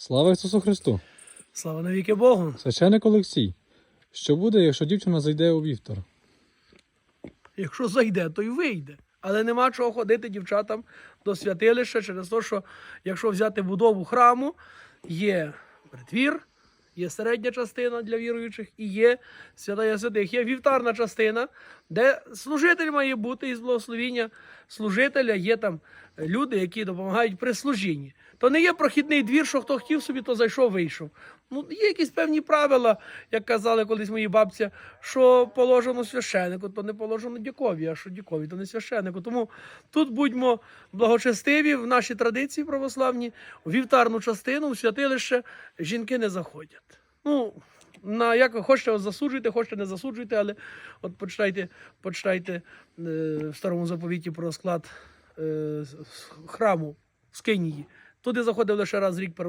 Слава Ісусу Христу! Слава навіки Богу. Священик Олексій. Що буде, якщо дівчина зайде у вівтар? Якщо зайде, то й вийде. Але нема чого ходити дівчатам до святилища через те, що якщо взяти будову храму, є притвір, є середня частина для віруючих і є святая святих. Є вівтарна частина, де служитель має бути із благословіння служителя. Є там люди, які допомагають при служінні. То не є прохідний двір, що хто хотів собі, то зайшов, вийшов. Ну, є якісь певні правила, як казали колись мої бабці, що положено священику, то не положено дякові, а що дякові, то не священику. Тому тут будьмо благочестиві в нашій традиції православні, у вівтарну частину, в святилище жінки не заходять. Ну, на як хочете, засуджуйте, хочете не засуджуйте, але от почитайте, почитайте е, в старому заповіті про склад е, храму в Скинії. Туди заходив лише раз в рік